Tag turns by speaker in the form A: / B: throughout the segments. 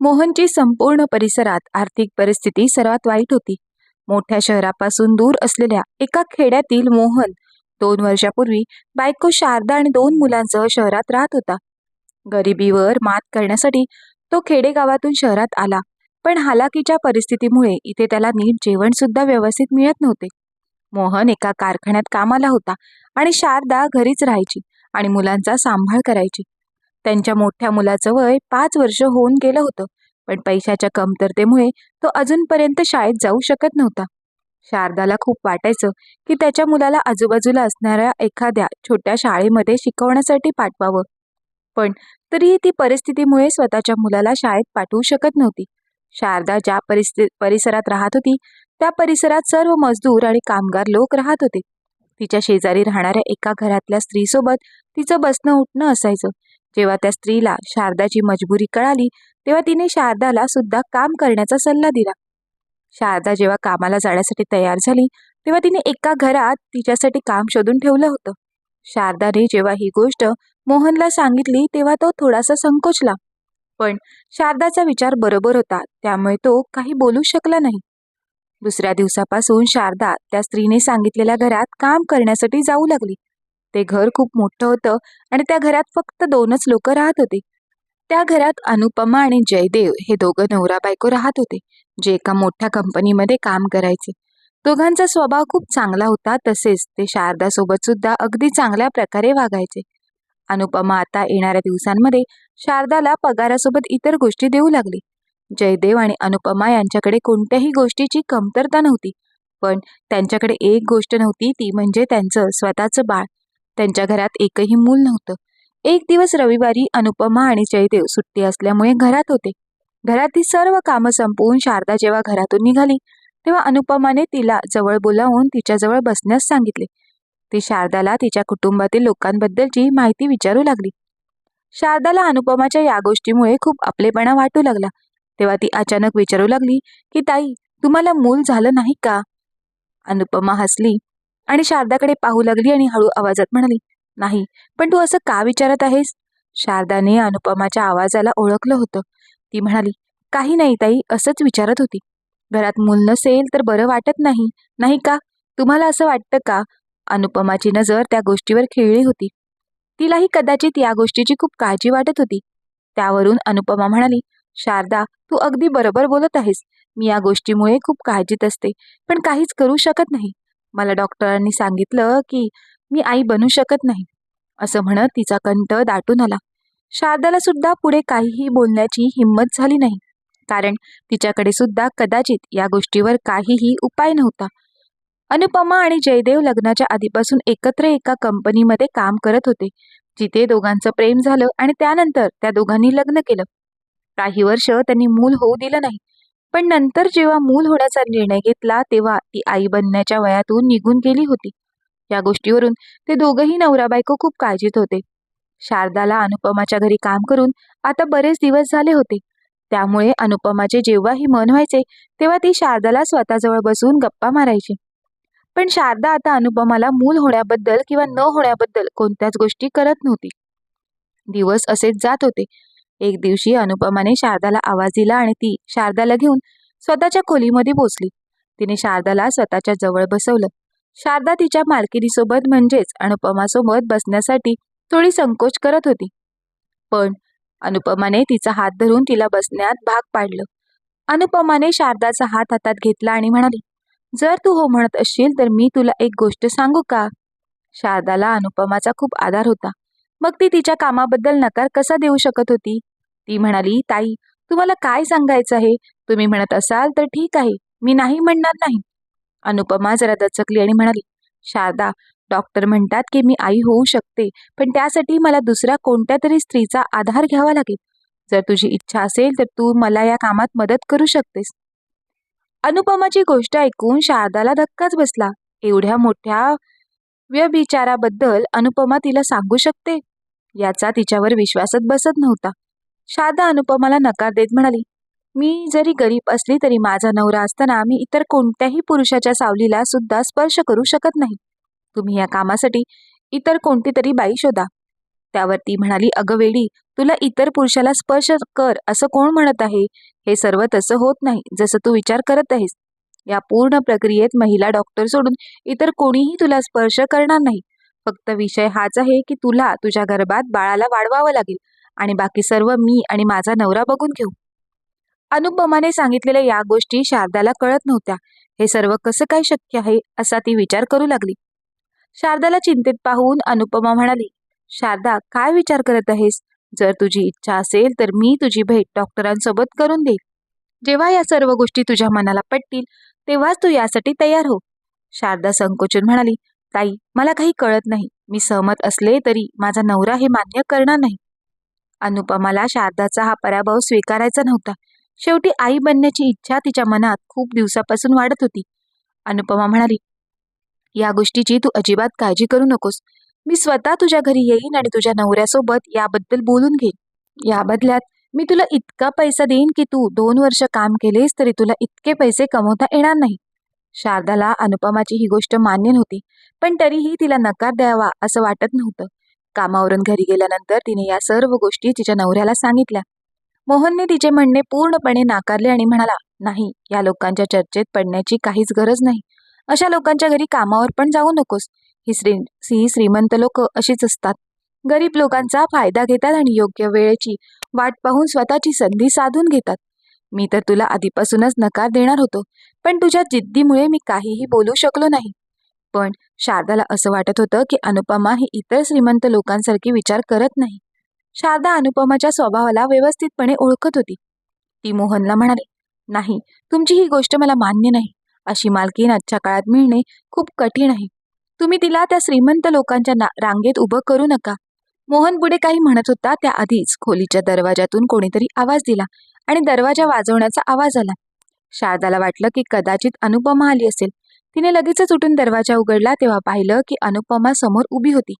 A: मोहनची संपूर्ण परिसरात आर्थिक परिस्थिती सर्वात वाईट होती. मोठ्या शहरापासून दूर असलेल्या एका खेड्यातील मोहन दोन वर्षापूर्वी बायको शारदा आणि दोन मुलांसह शहरात राहत होता. गरिबीवर मात करण्यासाठी तो खेडेगावातून शहरात आला पण हालाकीच्या परिस्थितीमुळे इथे त्याला नीट जेवण सुद्धा व्यवस्थित मिळत नव्हते. मोहन एका कारखान्यात कामाला होता आणि शारदा घरीच राहायची आणि मुलांचा सांभाळ करायची. त्यांच्या मोठ्या मुलाचं वय पाच वर्ष होऊन गेलं होतं. पण पैशाच्या कमतरतेमुळे तो अजूनपर्यंत शाळेत जाऊ शकत नव्हता. शारदाला खूप वाटायचं की त्याच्या मुलाला आजूबाजूला असणाऱ्या एखाद्या छोट्या शाळेमध्ये शिकवण्यासाठी पाठवावं. पण तरीही ती परिस्थितीमुळे स्वतःच्या मुलाला शाळेत पाठवू शकत नव्हती. शारदा ज्या परिस्थिती परिसरात राहत होती त्या परिसरात सर्व मजदूर आणि कामगार लोक राहत होते. तिच्या शेजारी राहणाऱ्या एका घरातल्या स्त्रीसोबत तिचं बसणं उठणं असायचं. जेव्हा त्या स्त्रीला शारदाची मजबुरी कळाली तेव्हा तिने शारदाला सुद्धा काम करण्याचा सल्ला दिला. शारदा जेव्हा कामाला जाण्यासाठी तयार झाली तेव्हा तिने एका घरात तिच्यासाठी काम शोधून ठेवलं होतं. शारदाने जेव्हा ही गोष्ट मोहनला सांगितली तेव्हा तो थोडासा संकोचला. पण शारदाचा विचार बरोबर होता त्यामुळे तो काही बोलू शकला नाही. दुसऱ्या दिवसापासून शारदा त्या स्त्रीने सांगितलेल्या घरात काम करण्यासाठी जाऊ लागली. ते घर खूप मोठं होतं आणि त्या घरात फक्त दोनच लोक राहत होते. त्या घरात अनुपमा आणि जयदेव हे दोघं नवरा बायको राहत होते जे एका मोठ्या कंपनीमध्ये काम करायचे. दोघांचा स्वभाव खूप चांगला होता तसेच ते शारदासोबत सुद्धा अगदी चांगल्या प्रकारे वागायचे. अनुपमा आता येणाऱ्या दिवसांमध्ये शारदाला पगारासोबत इतर गोष्टी देऊ लागली. जयदेव आणि अनुपमा यांच्याकडे कोणत्याही गोष्टीची कमतरता नव्हती पण त्यांच्याकडे एक गोष्ट नव्हती ती म्हणजे त्यांचं स्वतःचं बाळ. त्यांच्या घरात एकही मूल नव्हतं. एक दिवस रविवारी अनुपमा आणि जयदेव सुट्टी असल्यामुळे घरात होते. घरातील सर्व कामं संपवून शारदा जेव्हा घरातून निघाली तेव्हा अनुपमाने तिला जवळ बोलावून तिच्याजवळ बसण्यास सांगितले. ती शारदाला तिच्या कुटुंबातील लोकांबद्दलची माहिती विचारू लागली. शारदाला अनुपमाच्या या गोष्टीमुळे खूप आपलेपणा वाटू लागला. तेव्हा ती अचानक विचारू लागली की ताई तुम्हाला मूल झालं नाही का? अनुपमा हसली. आणि शारदाकडे पाहू लागली आणि हळू आवाजात म्हणाली नाही पण तू असं का विचारत आहेस? शारदाने अनुपमाच्या आवाजाला ओळखलं होतं. ती म्हणाली काही नाही ताई असंच विचारत होती. घरात मूल नसेल तर बरं वाटत नाही नाही का? तुम्हाला असं वाटतं का? अनुपमाची नजर त्या गोष्टीवर खेळली होती. तिलाही कदाचित या गोष्टीची खूप काळजी वाटत होती. त्यावरून अनुपमा म्हणाली शारदा तू अगदी बरोबर बोलत आहेस. मी या गोष्टीमुळे खूप काळजीत असते पण काहीच करू शकत नाही. मला डॉक्टरांनी सांगितलं की मी आई बनू शकत नाही. असं म्हणत तिचा कंठ दाटून आला. शारदाला सुद्धा पुढे काहीही बोलण्याची हिंमत झाली नाही. कारण तिच्याकडे सुद्धा कदाचित या गोष्टीवर काहीही उपाय नव्हता. अनुपमा आणि जयदेव लग्नाच्या आधीपासून एकत्र एका कंपनीमध्ये काम करत होते. जिथे दोघांचं प्रेम झालं आणि त्यानंतर त्या दोघांनी लग्न केलं. काही वर्ष त्यांनी मूल होऊ दिलं नाही. पण नंतर जेव्हा मूल होण्याचा निर्णय घेतला तेव्हा ती आई बनण्याच्या वयातून निघून गेली होती. या गोष्टीवरून ते दोघंही नवरा बायको खूप काळजीत होते. शारदाला अनुपमाच्या घरी काम करून आता बरेच दिवस झाले होते. त्यामुळे अनुपमाचे जेव्हाही मन व्हायचे तेव्हा ती शारदाला स्वतःजवळ बसून गप्पा मारायची. पण शारदा आता अनुपमाला मूल होण्याबद्दल किंवा न होण्याबद्दल कोणत्याच गोष्टी करत नव्हती. दिवस असेच जात होते. एक दिवशी अनुपमाने शारदाला आवाज दिला आणि ती शारदाला घेऊन स्वतःच्या खोलीमध्ये पोचली. तिने शारदाला स्वतःच्या जवळ बसवलं. शारदा तिच्या मालकिनीसोबत म्हणजेच अनुपमासोबत बसण्यासाठी थोडी संकोच करत होती. पण अनुपमाने तिचा हात धरून तिला बसण्यात भाग पाडलं. अनुपमाने शारदाचा हात हातात घेतला आणि म्हणाली जर तू हो म्हणत असशील तर मी तुला एक गोष्ट सांगू का? शारदाला अनुपमाचा खूप आधार होता. मग ती तिच्या कामाबद्दल नकार कसा देऊ शकत होती? ती म्हणाली ताई तुम्हाला काय सांगायचं आहे? तुम्ही म्हणत असाल तर ठीक आहे मी नाही म्हणणार नाही. अनुपमा जरा दचकली आणि म्हणाली शारदा डॉक्टर म्हणतात की मी आई होऊ शकते पण त्यासाठी मला दुसऱ्या कोणत्या तरी स्त्रीचा आधार घ्यावा लागेल. जर तुझी इच्छा असेल तर तू मला या कामात मदत करू शकतेस. अनुपमाची गोष्ट ऐकून शारदाला धक्काच बसला. एवढ्या मोठ्या व्यभिचाराबद्दल अनुपमा तिला सांगू शकते? याचा तिच्यावर विश्वासच बसत नव्हता. शादा अनुपमाला नकार देत म्हणाली मी जरी गरीब असली तरी माझा नवरा असताना मी इतर कोणत्याही पुरुषाच्या सावलीला सुद्धा स्पर्श करू शकत नाही. तुम्ही या कामासाठी इतर कोणती तरी बाई शोधा. त्यावर ती म्हणाली अगं वेडी तुला इतर पुरुषाला स्पर्श कर असं कोण म्हणत आहे? हे सर्व तसं होत नाही जसं तू विचार करत आहेस. या पूर्ण प्रक्रियेत महिला डॉक्टर सोडून इतर कोणीही तुला स्पर्श करणार नाही. फक्त विषय हाच आहे की तुला तुझ्या गर्भात बाळाला वाढवावं लागेल आणि बाकी सर्व मी आणि माझा नवरा बघून घेऊ. अनुपमाने सांगितलेल्या या गोष्टी शारदाला कळत नव्हत्या. हे सर्व कसं काय शक्य आहे असा ती विचार करू लागली. शारदाला चिंतेत पाहून अनुपमा म्हणाली शारदा काय विचार करत आहेस? जर तुझी इच्छा असेल तर मी तुझी भेट डॉक्टरांसोबत करून देईल जेव्हा या सर्व गोष्टी तुझ्या मनाला पटतील तेव्हाच तू यासाठी तयार हो. शारदा संकोचून म्हणाली ताई मला काही कळत नाही. मी सहमत असले तरी माझा नवरा हे मान्य करणार नाही. अनुपमाला शारदाचा हा पराभव स्वीकारायचा नव्हता. शेवटी आई बनण्याची इच्छा तिच्या मनात खूप दिवसापासून वाढत होती. अनुपमा म्हणाली या गोष्टीची तू अजिबात काळजी करू नकोस. मी स्वतः तुझ्या घरी येईन आणि तुझ्या नवऱ्यासोबत याबद्दल बोलून घेईन. या बदल्यात मी तुला इतका पैसा देईन की तू दोन वर्ष काम केलेस तरी तुला इतके पैसे कमवता येणार नाही. शारदाला अनुपमाची ही गोष्ट मान्य नव्हती पण तरीही तिला नकार द्यावा असं वाटत नव्हतं. कामावरून घरी गेल्यानंतर तिने या सर्व गोष्टी तिच्या नवऱ्याला सांगितल्या. मोहनने तिचे म्हणणे पूर्णपणे नाकारले आणि म्हणाला नाही या लोकांच्या चर्चेत पडण्याची काहीच गरज नाही. अशा लोकांच्या घरी कामावर पण जाऊ नकोस. ही श्री ही श्रीमंत लोक अशीच असतात. गरीब लोकांचा फायदा घेतात आणि योग्य वेळेची वाट पाहून स्वतःची संधी साधून घेतात. मी तर तुला आधीपासूनच नकार देणार होतो पण तुझ्या जिद्दीमुळे मी काहीही बोलू शकलो नाही. पण शारदाला असं वाटत होतं की अनुपमा ही इतर श्रीमंत लोकांसारखी विचार करत नाही. शारदा अनुपमाच्या स्वभावाला व्यवस्थितपणे ओळखत होती. ती मोहनला म्हणाली नाही तुमची ही गोष्ट मला मान्य नाही. अशी मालकीन आजच्या काळात मिळणे खूप कठीण आहे. तुम्ही तिला त्या श्रीमंत लोकांच्या ना रांगेत उभं करू नका. मोहन पुढे काही म्हणत होता त्याआधीच खोलीच्या दरवाजातून कोणीतरी आवाज दिला आणि दरवाजा वाजवण्याचा आवाज आला. शारदाला वाटलं की कदाचित अनुपमा आली असेल. तिने लगेचच उठून दरवाजा उघडला तेव्हा पाहिलं की अनुपमा समोर उभी होती.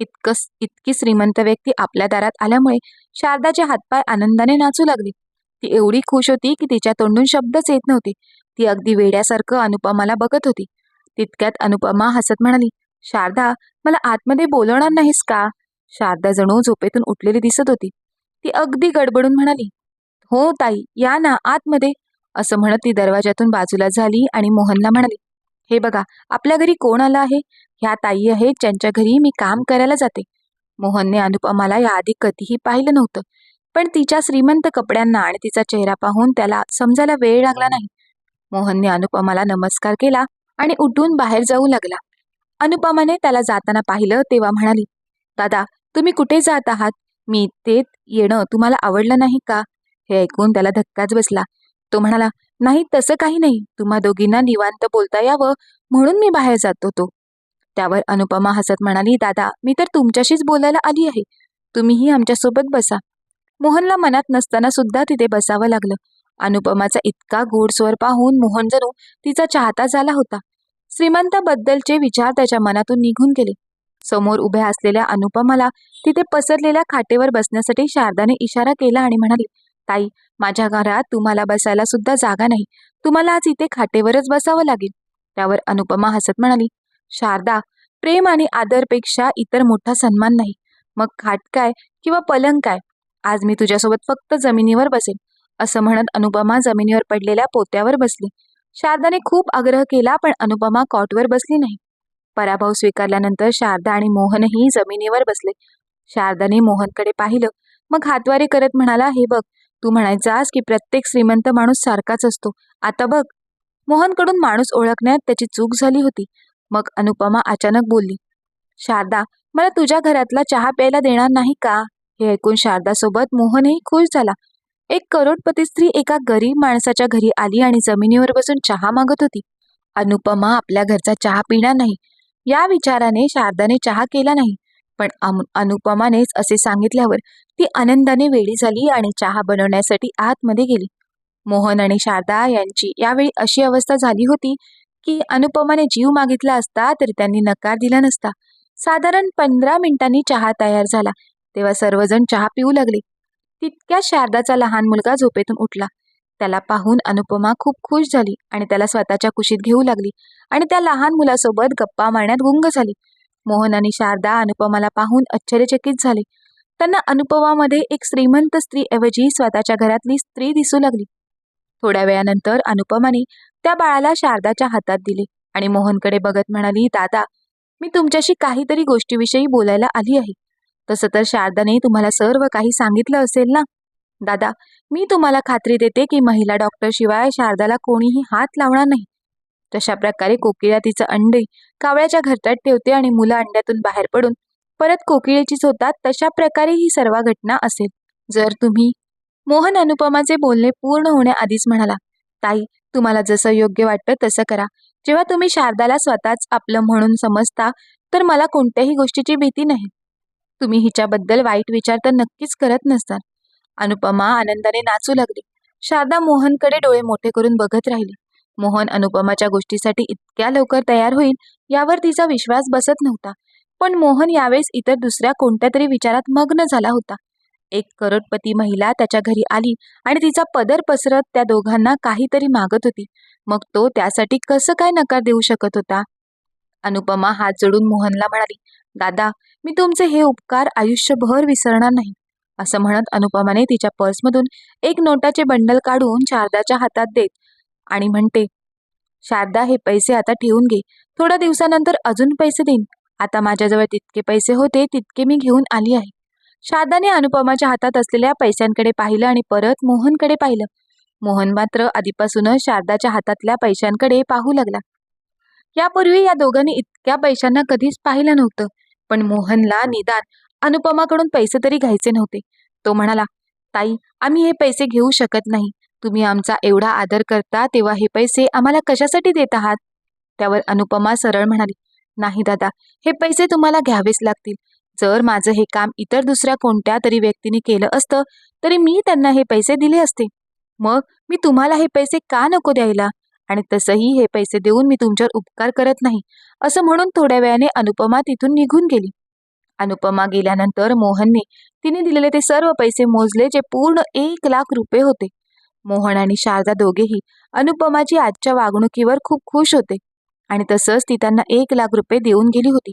A: इतकं इतकी श्रीमंत व्यक्ती आपल्या दारात आल्यामुळे शारदाचे हातपाय आनंदाने नाचू लागले. ती एवढी खुश होती की तिच्या तोंडून शब्दच येत नव्हते. ती अगदी वेड्यासारखं अनुपमाला बघत होती. तितक्यात अनुपमा हसत म्हणाली शारदा मला आतमध्ये बोलवणार नाहीस का? शारदा जणू झोपेतून उठलेली दिसत होती. ती अगदी गडबडून म्हणाली हो ताई या ना आतमध्ये. असं म्हणत ती दरवाजातून बाजूला झाली आणि मोहनला म्हणाली हे बघा आपल्या घरी कोण आलं आहे? ह्या ताई आहेत ज्यांच्या घरी मी काम करायला जाते. मोहनने अनुपमाला याआधी कधीही पाहिलं नव्हतं पण तिच्या श्रीमंत कपड्यांना आणि तिचा चेहरा पाहून त्याला समजायला वेळ लागला नाही. मोहनने अनुपमाला नमस्कार केला आणि उठून बाहेर जाऊ लागला. अनुपमाने त्याला जाताना पाहिलं तेव्हा म्हणाली दादा तुम्ही कुठे जात आहात? मी ते येणं तुम्हाला आवडलं नाही का? हे ऐकून त्याला धक्काच बसला. तो म्हणाला नाही तसं काही नाही. तुम्हा दोघींना निवांत बोलता यावं म्हणून मी बाहेर जात होतो. त्यावर अनुपमा हसत म्हणाली दादा मी तर तुमच्याशीच बोलायला आली आहे. तुम्हीही आमच्यासोबत बसा. मोहनला मनात नसताना सुद्धा तिथे बसावं लागलं. अनुपमाचा इतका गोड स्वर पाहून मोहन जणू तिचा चाहता झाला होता. श्रीमंताबद्दलचे विचार त्याच्या मनातून निघून गेले. समोर उभ्या असलेल्या अनुपमाला तिथे पसरलेल्या खाटेवर बसण्यासाठी शारदाने इशारा केला आणि म्हणाली ताई माझ्या घरात तुम्हाला बसायला सुद्धा जागा नाही. तुम्हाला आज इथे खाटेवरच बसावं लागेल. त्यावर अनुपमा हसत म्हणाली शारदा प्रेम आणि आदरपेक्षा इतर मोठा सन्मान नाही. मग खाट काय किंवा पलंग काय? आज मी तुझ्यासोबत फक्त जमिनीवर बसेल असं म्हणत अनुपमा जमिनीवर पडलेल्या पोत्यावर बसली. शारदाने खूप आग्रह केला पण अनुपमा कॉटवर बसली नाही. पराभव स्वीकारल्यानंतर शारदा आणि मोहनही जमिनीवर बसले. शारदाने मोहनकडे पाहिलं. मग हातवारे करत म्हणाला हे बघ तू म्हणायचास की प्रत्येक श्रीमंत माणूस सारखाच असतो. आता बघ. मोहनकडून माणूस ओळखण्यात त्याची चूक झाली होती. मग अनुपमा अचानक बोलली शारदा मला तुझ्या घरातला चहा प्यायला देणार नाही का? हे ऐकून शारदासोबत मोहनही खुश झाला. एक करोडपती स्त्री एका गरीब माणसाच्या घरी आली आणि जमिनीवर बसून चहा मागत होती. अनुपमा आपल्या घरचा चहा पिणार नाही. या विचाराने शारदाने चहा केला नाही. पण अनुपमानेच असे सांगितल्यावर ती आनंदाने वेळी झाली आणि चहा बनवण्यासाठी आतमध्ये गेली. मोहन आणि शारदा यांची यावेळी अशी अवस्था झाली होती की अनुपमाने जीव मागितला असता तरी त्यांनी नकार दिला नसता. साधारण पंधरा मिनिटांनी चहा तयार झाला. तेव्हा सर्वजण चहा पिऊ लागले. तितक्या शारदाचा लहान मुलगा झोपेतून उठला. त्याला पाहून अनुपमा खूप खुश झाली आणि त्याला स्वतःच्या कुशीत घेऊ लागली आणि त्या लहान मुलासोबत गप्पा मारण्यात गुंग झाली. मोहन आणि शारदा अनुपमाला पाहून आश्चर्यचकित झाले. त्यांना अनुपमामध्ये एक श्रीमंत स्त्री ऐवजी स्वतःच्या घरातली स्त्री दिसू लागली. थोड्या वेळानंतर अनुपमाने त्या बाळाला शारदाच्या हातात दिले आणि मोहनकडे बघत म्हणाली दादा मी तुमच्याशी काहीतरी गोष्टीविषयी बोलायला आली आहे. तसं तर शारदाने तुम्हाला सर्व काही सांगितलं असेल ना? दादा मी तुम्हाला खात्री देते की महिला डॉक्टरशिवाय शारदाला कोणीही हात लावणार नाही. तशा प्रकारे कोकिळा तिचं अंडे कावळ्याच्या घरट्यात ठेवते आणि मुलं अंड्यातून बाहेर पडून परत कोकिळेचीच होतात तशा प्रकारे ही सर्व घटना असेल. जर तुम्ही मोहन अनुपमाचे बोलणे पूर्ण होण्याआधीच म्हणाला ताई तुम्हाला जसं योग्य वाटतं तसं करा. जेव्हा तुम्ही शारदाला स्वतःच आपलं म्हणून समजता तर मला कोणत्याही गोष्टीची भीती नाही. तुम्ही हिच्याबद्दल वाईट विचार तर नक्कीच करत नसणार अनुपमा आनंदाने नाचू लागली. शारदा मोहनकडे डोळे मोठे करून बघत राहिली. मोहन अनुपमाच्या गोष्टीसाठी इतक्या लवकर तयार होईल यावर तिचा विश्वास बसत नव्हता. पण मोहन यावेळेस इतर दुसऱ्या कोणत्या तरी विचारात मग्न झाला होता. एक करोडपती महिला त्याच्या घरी आली आणि तिचा पदर पसरत त्या दोघांना काहीतरी मागत होती. मग तो त्यासाठी कसं काय नकार देऊ शकत होता? अनुपमा हात जोडून मोहनला म्हणाली दादा मी तुमचे हे उपकार आयुष्यभर विसरणार नाही. असं म्हणत अनुपमाने तिच्या पर्समधून एक नोटाचे बंडल काढून शारदाच्या हातात देत आणि म्हणते शारदा हे पैसे आता ठेवून घे. थोड्या दिवसानंतर अजून पैसे देईन. आता माझ्याजवळ तितके पैसे होते तितके मी घेऊन आली आहे. शारदाने अनुपमाच्या हातात असलेल्या पैशांकडे पाहिलं आणि परत मोहनकडे पाहिलं. मोहन मात्र आधीपासूनच शारदाच्या हातातल्या पैशांकडे पाहू लागला. यापूर्वी या दोघांनी इतक्या पैशांना कधीच पाहिलं नव्हतं पण मोहनला निदान अनुपमाकडून पैसे तरी घ्यायचे नव्हते. तो म्हणाला ताई आम्ही हे पैसे घेऊ शकत नाही. तुम्ही आमचा एवढा आदर करता तेव्हा हे पैसे आम्हाला कशासाठी देत आहात? त्यावर अनुपमा सरळ म्हणाली नाही दादा हे पैसे तुम्हाला घ्यावेच लागतील. जर माझं हे काम इतर दुसऱ्या कोणत्या तरी व्यक्तीने केलं असतं तरी मी त्यांना हे पैसे दिले असते. मग मी तुम्हाला हे पैसे का नको द्यायला? आणि तसंही हे पैसे देऊन मी तुमच्यावर उपकार करत नाही. असं म्हणून थोड्या वेळाने अनुपमा तिथून निघून गेली. अनुपमा गेल्यानंतर मोहनने तिने दिलेले ते सर्व पैसे मोजले जे पूर्ण एक लाख रुपये होते. मोहन आणि शारदा दोघेही अनुपमाची आजच्या वागणुकीवर खूप खुश होते आणि तसंच ती त्यांना एक लाख रुपये देऊन गेली होती.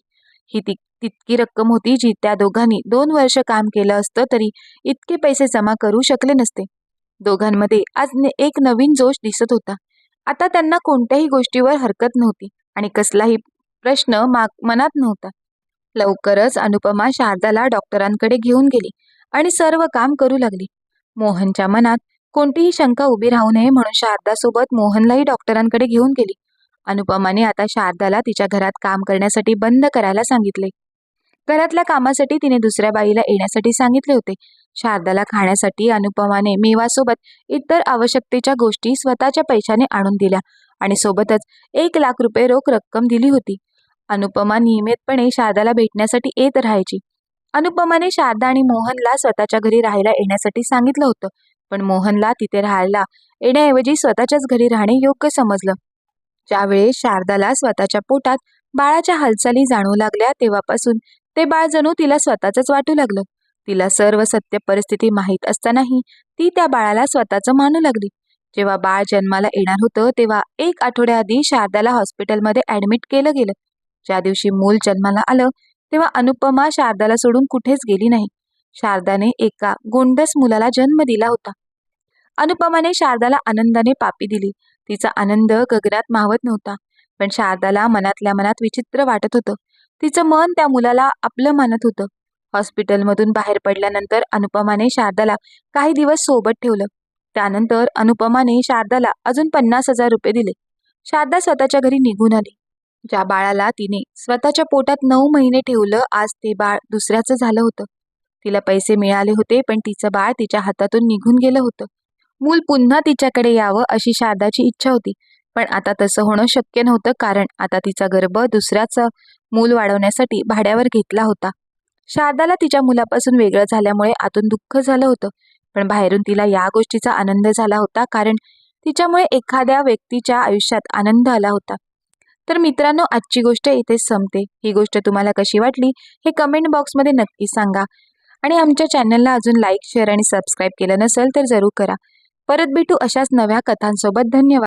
A: ही ती तितकी रक्कम होती जी त्या दोघांनी दोन वर्ष काम केलं असतं तरी इतके पैसे जमा करू शकले नसते. दोघांमध्ये आज एक नवीन जोश दिसत होता. आता त्यांना कोणत्याही गोष्टीवर हरकत नव्हती आणि कसलाही प्रश्न माग मनात नव्हता. लवकरच अनुपमा शारदाला डॉक्टरांकडे घेऊन गेली आणि सर्व काम करू लागली. मोहनच्या मनात कोणतीही शंका उभी राहू नये म्हणून शारदासोबत मोहनलाही डॉक्टरांकडे घेऊन गेली. अनुपमाने आता शारदाला तिच्या घरात काम करण्यासाठी बंद करायला सांगितले. घरातल्या कामासाठी तिने दुसऱ्या बाईला येण्यासाठी सांगितले होते. शारदाला खाण्यासाठी अनुपमाने मेवासोबत इतर आवश्यकतेच्या गोष्टी स्वतःच्या पैशाने आणून दिल्या आणि सोबतच एक लाख रुपये रोख रक्कम दिली होती. अनुपमा नियमितपणे शारदाला भेटण्यासाठी येत राहायची. अनुपमाने शारदा आणि मोहनला स्वतःच्या घरी राहायला येण्यासाठी सांगितलं होतं. पण मोहनला तिथे राहायला येण्याऐवजी स्वतःच्याच घरी राहणे योग्य समजलं. ज्यावेळेस शारदाला स्वतःच्या पोटात बाळाच्या हालचाली जाणू लागल्या तेव्हापासून ते बाळ जणू तिला स्वतःच वाटू लागलं. तिला सर्व सत्य परिस्थिती माहीत असतानाही ती त्या बाळाला स्वतःचं मानू लागली. जेव्हा बाळ जन्माला येणार होतं तेव्हा एक आठवड्याआधी शारदाला हॉस्पिटलमध्ये ॲडमिट केलं गेलं. ज्या दिवशी मूल जन्माला आलं तेव्हा अनुपमा शारदाला सोडून कुठेच गेली नाही. शारदाने एका गोंडस मुलाला जन्म दिला होता. अनुपमाने शारदाला आनंदाने पापी दिली. तिचा आनंद गगनात मावत नव्हता. पण शारदाला मनातल्या मनात विचित्र वाटत होतं. तिचं मन त्या मुलाला आपलं मानत होतं. हॉस्पिटलमधून बाहेर पडल्यानंतर अनुपमाने शारदाला काही दिवस सोबत ठेवलं. त्यानंतर अनुपमाने शारदाला अजून पन्नास हजार रुपये दिले. शारदा स्वतःच्या घरी निघून आली. ज्या बाळाला तिने स्वतःच्या पोटात नऊ महिने ठेवलं आज ते बाळ दुसऱ्याचं झालं होतं. तिला पैसे मिळाले होते पण तिचं बाळ तिच्या हातातून निघून गेलं होतं. मूल पुन्हा तिच्याकडे यावं अशी शारदाची इच्छा होती पण आता तसं होणं शक्य नव्हतं कारण आता तिचा गर्भ दुसऱ्याचं मूल वाढवण्यासाठी भाड्यावर घेतला होता. शारदाला तिच्या मुलापासून वेगळं झाल्यामुळे आतून दुःख झालं होतं पण बाहेरून तिला या गोष्टीचा आनंद झाला होता कारण तिच्यामुळे एखाद्या व्यक्तीच्या आयुष्यात आनंद आला होता. तर मित्रांनो आजची गोष्ट इथेच संपते. ही गोष्ट तुम्हाला कशी वाटली हे कमेंट बॉक्समध्ये नक्की सांगा. आणि आमच्या चॅनलला अजून लाईक शेअर आणि सबस्क्राईब केलं नसेल तर जरूर करा. परत भेटू अशाच नव्या कथांसोबत. धन्यवाद.